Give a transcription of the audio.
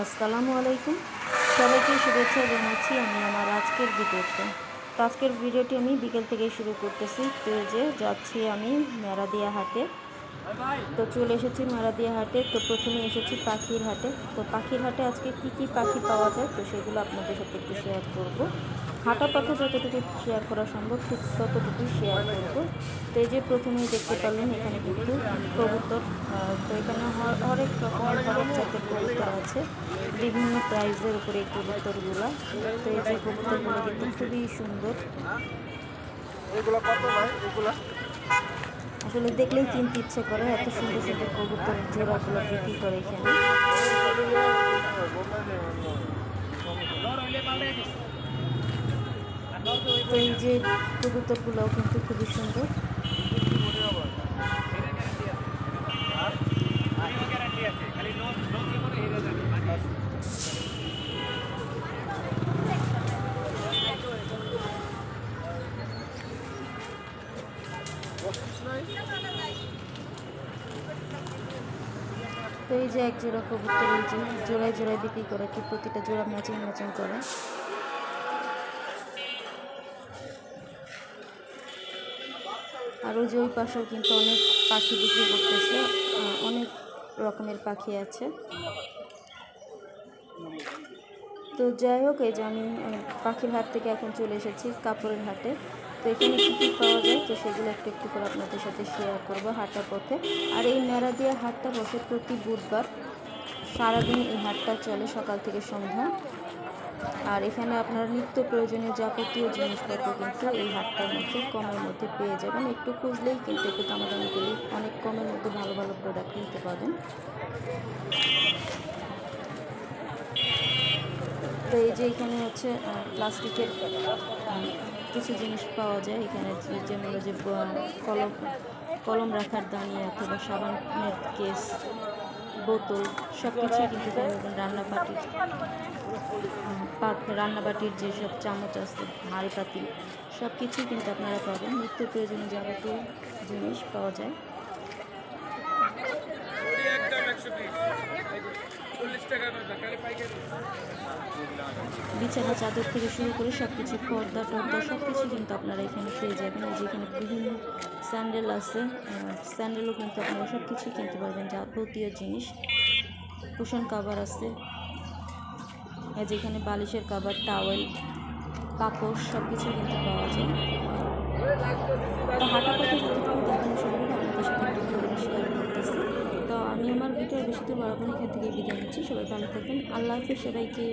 আসসালামু আলাইকুম। সবাইকে শুভেচ্ছা জানাচ্ছি আমি আমার আজকের ভিডিওতে। তো আজকের ভিডিওটি আমি বিকেল থেকে শুরু করতেছি। তো যে যাচ্ছি আমি মেরাদিয়া হাটে। তো চলে এসেছি মেরাদিয়া হাটে। তো প্রথমে এসেছি পাখির হাটে। তো পাখির হাটে আজকে কি কি পাখি পাওয়া যায়? তো সেগুলো আপনাদের সাথে একটু শেয়ার করব। হাঁটা পথে যতটুকু শেয়ার করা সম্ভব, ঠিক ততটুকু শেয়ার করব। তো এই যে প্রথমেই দেখতে পারলেন এখানে কিন্তু কবুতর তো এখানে হরেক রকমের হরেক জাতের কবুতর আছে। বিভিন্ন প্রাইজের উপরে এই কবুতরগুলো তো এই যে কবুতরগুলো কিন্তু খুবই সুন্দর। আসলে দেখলেই কিনতে ইচ্ছে করে এত সুন্দর সুন্দর কবুতর জোড়াগুলো বিক্রি করে এখানে। তো এই যে কবুতরগুলোও কিন্তু খুবই সুন্দর। তো এই যে এক জোড়া কবুতর, এই যে জোড়ায় জোড়ায় বিক্রি করে কি প্রতিটা জোড়া ম্যাচিং ম্যাচিং করে। আর ওই যে ওই পাশেও কিন্তু অনেক পাখি বিক্রি করতেছে অনেক রকমের পাখি আছে। তো যাই হোক, এই যে আমি পাখির হাট থেকে এখন চলে এসেছি, কাপড়ের হাটে। তো এখানে কী কী পাওয়া যায়? তো সেগুলো একটু একটু করে আপনাদের সাথে শেয়ার করব হাঁটার পথে। আর এই মেরাদিয়া হাটটা বসে প্রতি বুধবার, সারাদিন এই হাটটা চলে সকাল থেকে সন্ধ্যা। আর এখানে আপনার নিত্য প্রয়োজনীয় যাবতীয় জিনিসপত্র কিন্তু এই হাটটার মধ্যে কমের মধ্যে পেয়ে যাবেন। একটু খুঁজলেই কিন্তু একটু দামাদামি করলেই অনেক কমের মধ্যে ভালো ভালো প্রোডাক্ট নিতে পাবেন তো এই যে এখানে হচ্ছে প্লাস্টিকের কিছু জিনিস পাওয়া যায়। এখানে যেমন যে কলম কলম রাখার দানি অথবা সাবানের কেস, বোতল সব কিছুই কিন্তু পাবেন রান্নাবাটির পাত- যেসব চামচ আছে হাঁড়ি পাতিল সব কিছুই কিন্তু আপনারা পাবেন। নিত্য প্রয়োজনীয় যাবতীয় জিনিস পাওয়া যায়। বিছানা, চাদর থেকে শুরু করে সব কিছু পর্দা, টর্দা সব কিছু কিন্তু আপনারা এখানে পেয়ে যাবেন। এই যে এখানে বিভিন্ন স্যান্ডেল আছে স্যান্ডেলও কিন্তু আপনারা সব কিছুই কিনতে পারবেন যাবতীয় জিনিস কুশন কাভার আছে এই যে এখানে বালিশের কাবার, টাওয়েল পাপোশ সব কিছু কিন্তু পাওয়া যায়। তো হাঁটা পথে যতটুকু দেখানো সম্ভব, আপনাদের সাথে একটু করে শেয়ার করতেছি। তো আমি আমার ভিডিও বেশি দূর বাড়াবো না, এখান থেকে বিদায় নিচ্ছি। সবাই ভালো থাকবেন। আল্লাহ হাফিজ, সবাইকে